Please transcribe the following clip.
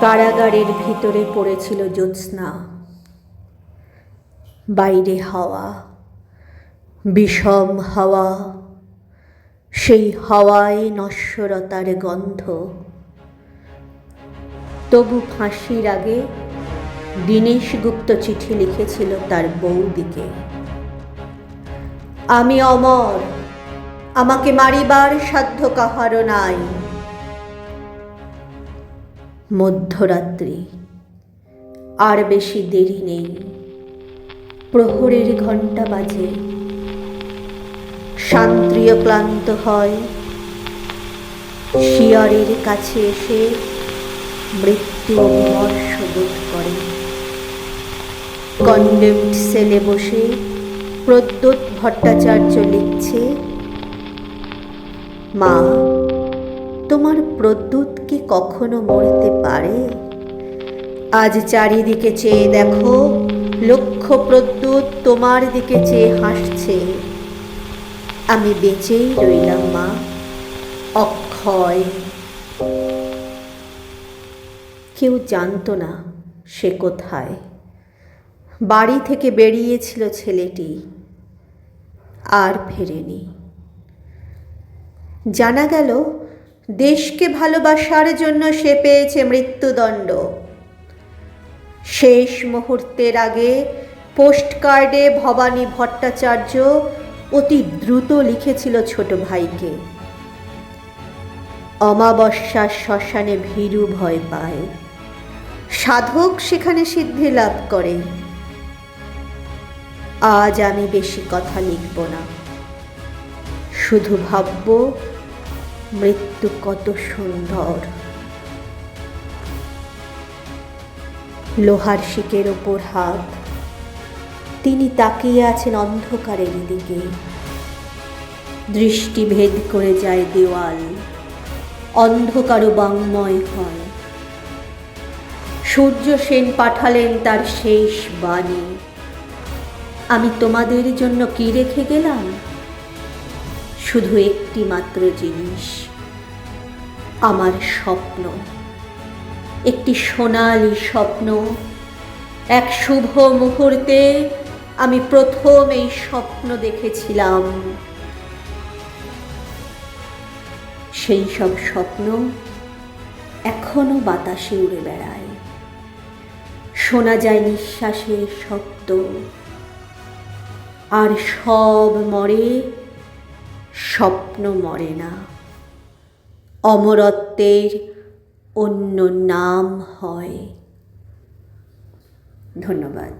কারাগারের ভিতরে পড়েছিল জ্যোৎস্না। বাইরে হাওয়া, বিষম হাওয়া, সেই হাওয়ায় নশ্বরতার গন্ধ। তবু ফাঁসির আগে দীনেশ গুপ্ত চিঠি লিখেছিল তার বৌদিকে আমি অমর, আমাকে মারিবার সাধ্য কাহারও নাই। মধ্যরাত্রি। আর বেশি দেরি নেই। প্রহরের ঘণ্টা বাজে। শান্ত্রীয় ক্লান্ত হয়। শিয়ারের কাছে এসে মৃত্যু অমর্ষ বোধ করে। কন্ডেমড সেলে বসে প্রদ্যোৎ ভট্টাচার্য লিখছে, মা তোমার প্রদ্যুৎ কি কখনো মরতে পারে? আজ চারিদিকে চেয়ে দেখো লক্ষ প্রদ্যুৎ তোমার দিকে চেয়ে হাসছে। আমি বেঁচেই রইলাম, মা। অক্ষয়। কেউ জানতো না সে কোথায়। বাড়ি থেকে বেরিয়েছিল ছেলেটি। আর ফেরেনি। জানা গেল দেশকে ভালোবাসার জন্য সে পেয়েছে মৃত্যুদণ্ড। শেষ মুহূর্তের আগে পোস্ট কার্ডে ভবানী ভট্টাচার্য অতি দ্রুত লিখেছিল ছোট ভাইকে। অমাবস্যার শ্মশানে ভীরু ভয় পায়। সাধক সেখানে সিদ্ধি লাভ করে। আজ আমি বেশি কথা লিখব না। শুধু ভাবব মৃত্যু কত সুন্দর। লোহার শিকের ওপর হাত। তিনি তাকিয়ে আছেন অন্ধকারের দিকে। দৃষ্টি ভেদ করে যায় দেওয়াল। অন্ধকারও বাংময় হয়। সূর্য সেন পাঠালেন তার শেষ বাণী। আমি তোমাদের জন্য কি রেখে গেলাম? শুধু একটি মাত্র জিনিস, আমার স্বপ্ন। একটি সোনালি স্বপ্ন। এক শুভ মুহূর্তে আমি প্রথম এই স্বপ্ন দেখেছিলাম। সেই সব স্বপ্ন এখনও বাতাসে উড়ে বেড়ায়। শোনা যায় নিঃশ্বাসের শব্দ। আর সব মরে স্বপ্ন মরে না। অমরত্বের অন্য নাম হয়। ধন্যবাদ।